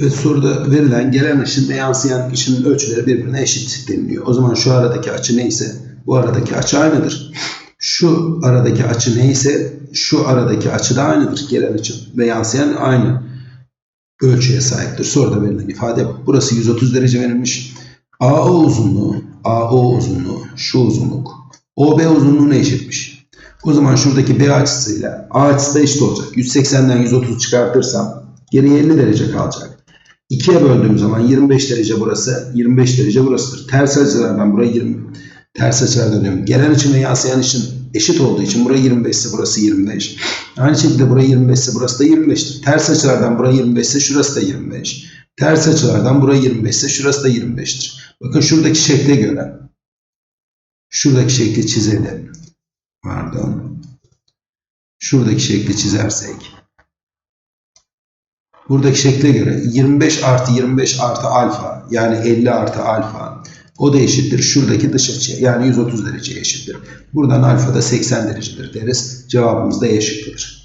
Evet soruda verilen gelen ışın ve yansıyan ışının ölçüleri birbirine eşit deniliyor. O zaman şu aradaki açı neyse bu aradaki açı aynıdır. Şu aradaki açı neyse şu aradaki açı da aynıdır. Gelen açı ve yansıyan aynı ölçüye sahiptir. Soruda verilen ifade bu. Burası 130 derece verilmiş. AO uzunluğu, AO uzunluğu, şu uzunluk, OB uzunluğuna eşitmiş. O zaman şuradaki B açısıyla A açısı da eşit olacak. 180'den 130 çıkartırsam geriye 50 derece kalacak. 2'ye böldüğüm zaman 25 derece burası, 25 derece burasıdır. Ters açılardan burayı 20, ters açılardan diyorum. Gelen açı ve yansıyan açının eşit olduğu için burası 25 ise burası 25. Aynı şekilde burası 25 ise burası da 25'tir. Ters açılardan burası 25 ise şurası da 25. Ters açılardan burası 25 ise şurası da 25'tir. Bakın şuradaki şekle göre şuradaki şekli çizelim. Pardon. Şuradaki şekli çizersek buradaki şekle göre 25 artı 25 artı alfa yani 50 artı alfa o da eşittir şuradaki dış açıya yani 130 dereceye eşittir. Buradan alfa da 80 derecedir deriz. Cevabımız da E şıkkıdır.